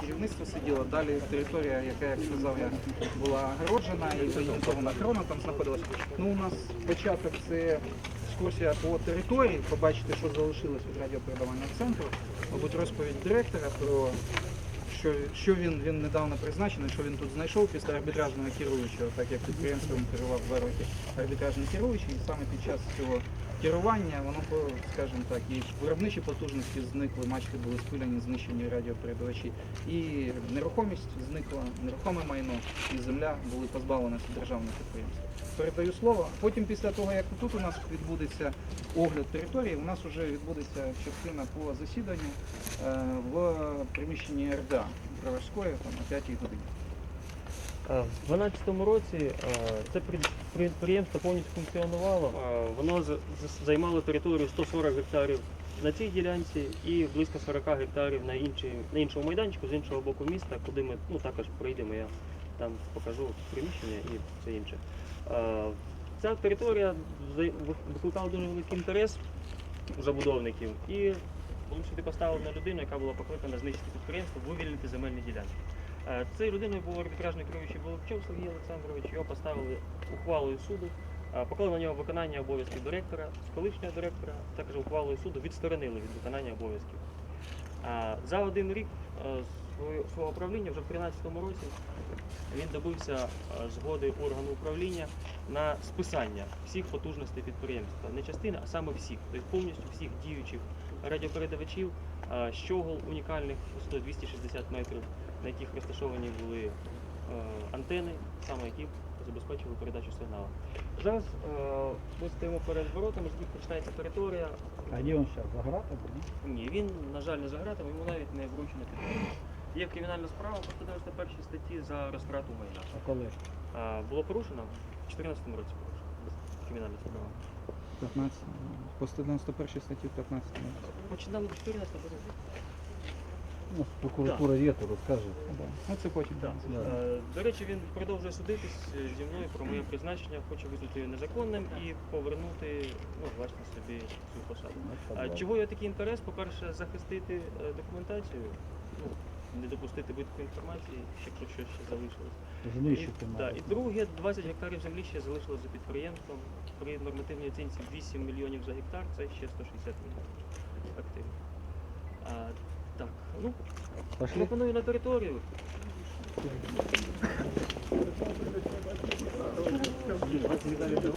керівництво сиділо. Далі територія, яка, як сказав я, була огороджена і зорієнтована охорона там знаходилась. Ну, у нас початок це екскурсія по території, побачити, що залишилось від радіопередавального центру, мабуть, розповідь директора про що, що він, він недавно призначений, що він тут знайшов після арбітражного керуючого, так як підприємством керував два роки арбітражний керуючий, і саме під час цього керування воно, скажімо так, і виробничі потужності зникли, мачти були спиляні, знищені радіопередавачі, і нерухомість зникла, нерухоме майно і земля були позбавлені державного підприємства. Передаю слово. Потім, після того, як тут у нас відбудеться огляд території, у нас вже відбудеться частина по засіданню е, в приміщенні РДА Броварської о 5 годині. Е, В 2012 році е, це підприємство повністю функціонувало. Воно займало територію 140 гектарів на цій ділянці і близько 40 гектарів на, іншій, на іншому майданчику з іншого боку міста, куди ми ну, також прийдемо. Я там покажу приміщення і все інше. Ця територія викликала дуже великий інтерес у забудовників і сюди поставлена людина, яка була покликана знищити підприємство, вивільнити земельні ділянки. Е, Цією людиною був арбітражний керуючий Воловчов Сергій Олександрович. Його поставили ухвалою суду, е, поклали на нього виконання обов'язків директора, колишнього директора, також ухвалою суду відсторонили від виконання обов'язків. За один рік е, свого- свого правління, вже в 2013 році, він добився е, згоди органу управління на списання всіх потужностей підприємства. Не частини, а саме всіх, тобто повністю всіх діючих радіопередавачів, е, щогол унікальних висотою 260 метрів, на яких розташовані були е, антени, саме які забезпечували передачу сигналу. Зараз е, ми стоїмо перед воротами, з них починається територія. А где он сейчас? За гратом? Ні, він, на жаль, не за гратами, йому навіть не вручено підтримка. Є кримінальна справа по 191 статті за розтрату майна. А коли? Було порушено в 2014 році порушено. Кримінальна справа. 15, по 191 статті 15. Починали в 14 році. Ну, прокуратура є, то розкаже. Да. Ну це потім. Да. Е, До речі, він продовжує судитись е, зі мною про моє призначення, хоче визнати його незаконним і повернути ну, власне собі цю посаду. А чого є такий інтерес? По-перше, захистити е, документацію, ну, не допустити витоку інформації, якщо щось ще залишилось. І, да, і друге, 20 гектарів землі ще залишилось за підприємством. При нормативній оцінці 8 мільйонів за гектар, це ще 160 мільйонів активів. А, ну, Пошли. пропоную на територію. На територію,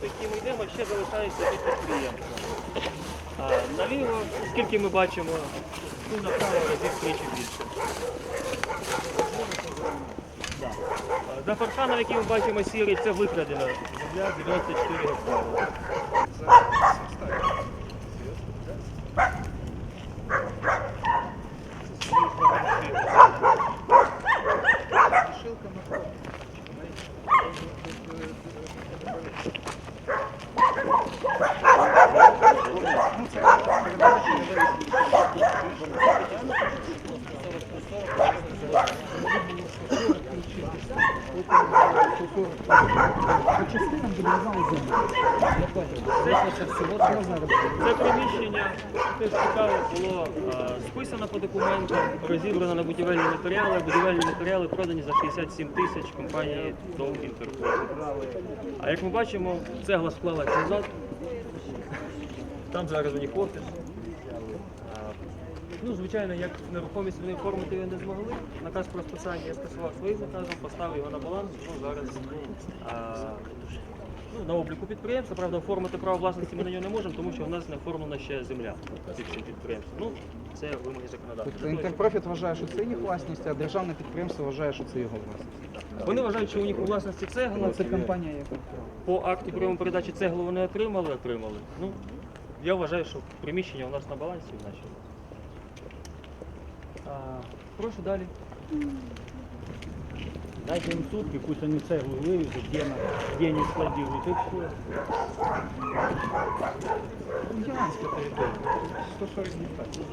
по якій ми йдемо, ще залишається під підприємством. А наліво, скільки ми бачимо, ну направо разів тричі більше. А За парканом, який ми бачимо сірий, це викрадена земля 94 гектари. Шилка на Ну, це передача По частинам будували землю. Я бачив. Це. Приміщення теж цікаво було е, списано по документам, розібрано на будівельні матеріали. Будівельні матеріали продані за 67 тисяч компанії Дом Інтерпол. А як ми бачимо, цегла склалась назад. Там зараз у них офіс. Ну, звичайно, як нерухомість вони оформити не змогли. Наказ про списання я скасував своїм наказом, поставив його на баланс. Ну, зараз а, ну, на обліку підприємства. Правда, оформити право власності ми на нього не можемо, тому що в нас не оформлена ще земля цих підприємств. Ну, це вимоги законодавства. Тобто Інтерпрофіт вважає, що це їх власність, а державне підприємство вважає, що це його власність. Вони вважають, що у них у власності цегла. Ну, це компанія, яка По акті прийому передачі цеглу вони отримали, отримали. Ну, я вважаю, що приміщення у нас на балансі значить. А, прошу далі. Дайте им сутки, пусть они цеглу вывезут, где, на, где они складируют, и все. Індіанська територія. 140 гектарів.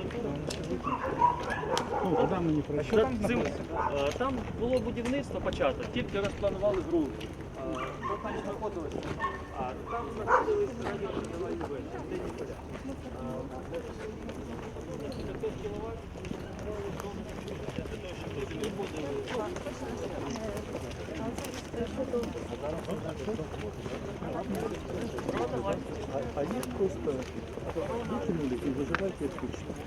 Ну, куда мы не А що там цим, е, там було будівництво почато, тільки розпланували ґрунт. Е, там? А там виживайте як пічно.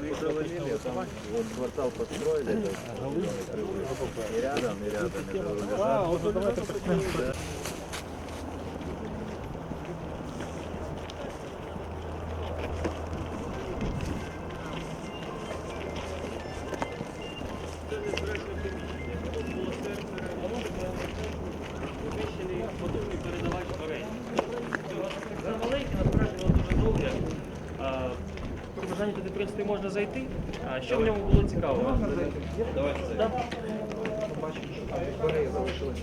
Мы завалили, там вот квартал построили, и рядом, и рядом, в принципі, можна зайти. А що в ньому було цікаво? Давайте зайдемо. Бачимо, що там батареї залишились.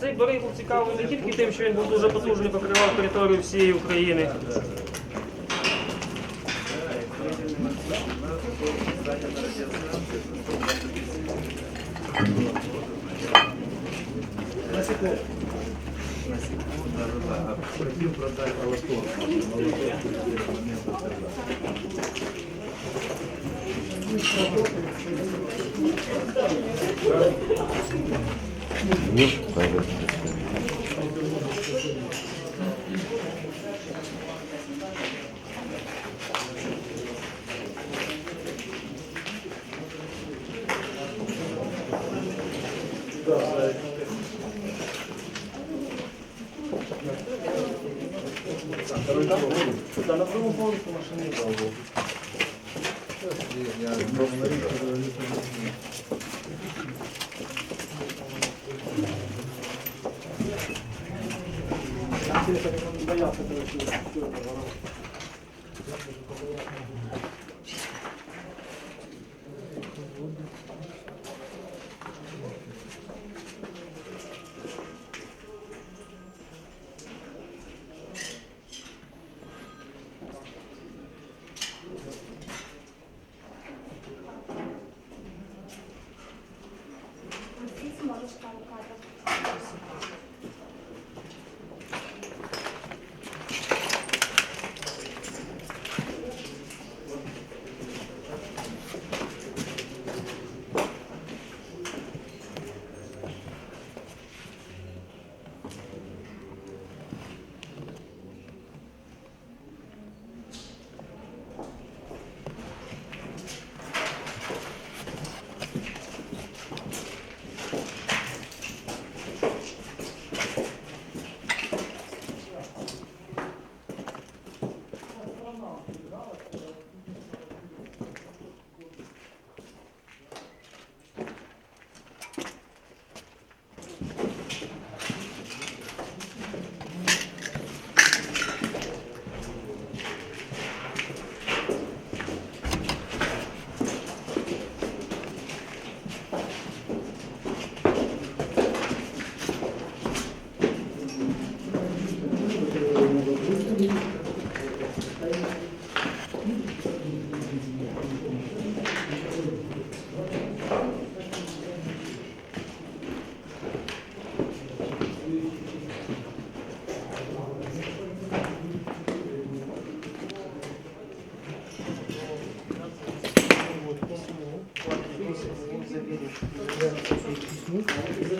Цей барий був цікавий не тільки тим, що він був дуже потужний, покривав територію всієї України. Продать молоток. Молоток поверсі машини. Можеш там кадр.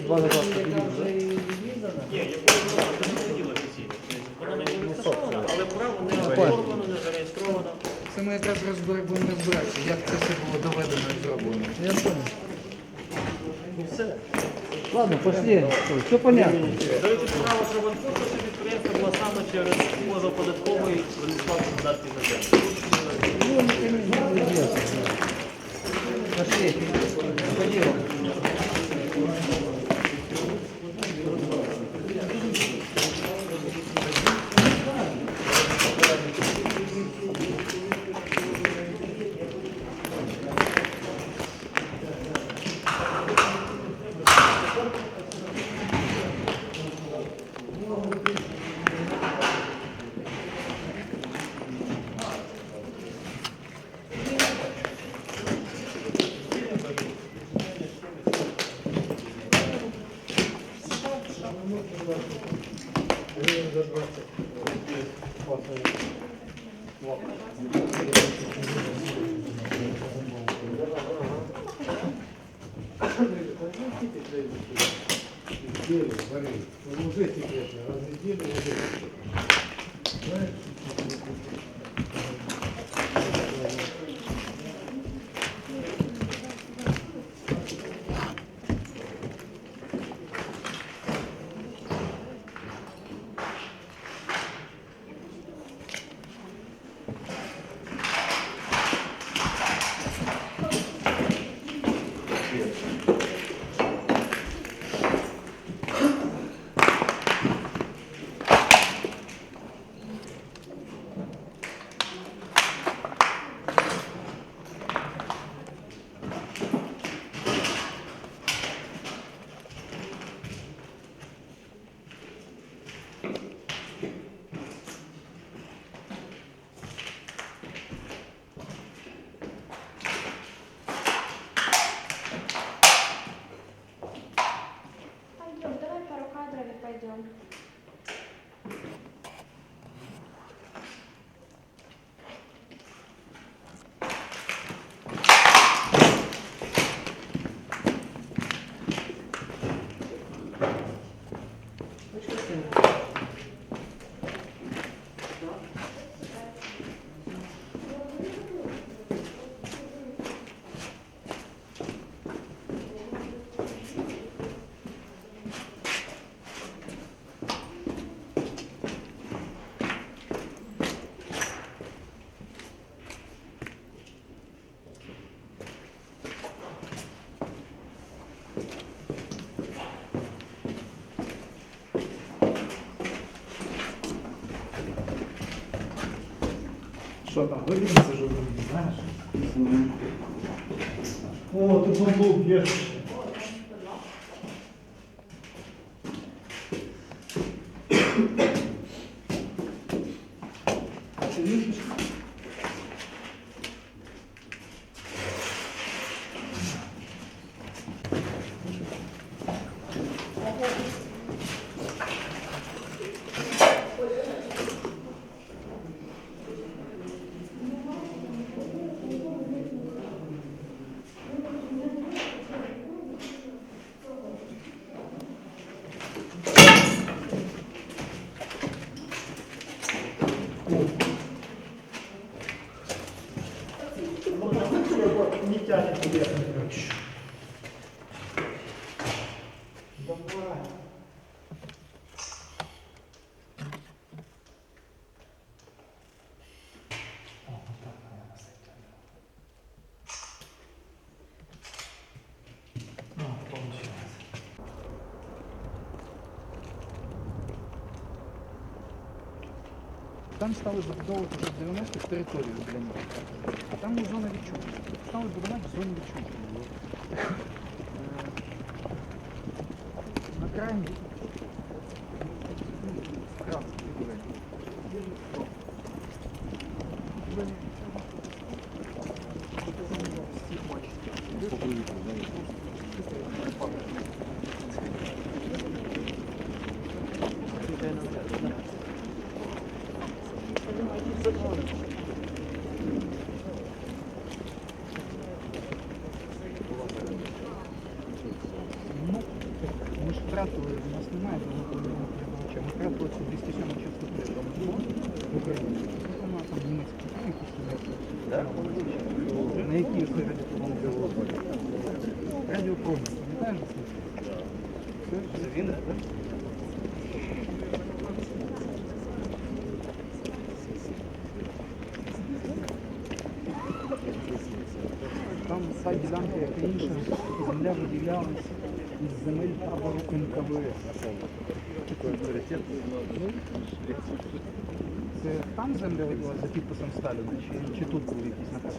Два запаски білі Але право не оформлено, не зареєстровано. Це ми якраз розбер- будемо розбиратися, як це все було доведено і зроблено. Я понял. Ну, Ладно, пошли. Все понятно. До речі, справа про банкрутство це підприємство була саме через позаподатковий Владислав податки на землю. Ну, що там, вилізниця ж не? О, тут был є. Там стали забудовувати вже 90-х для них. Там є зона відчуття. Стали будувати зону відчуження. Е, на крайній На якій основі допомогли Радіопромінь, пам'ятаєш? Це він, так? Там та ділянка, як інша, земля виділялась із земель табору НКВС. Такий авторитет. Це там земля за підписом Сталіна, чи, чи тут був якийсь наказ?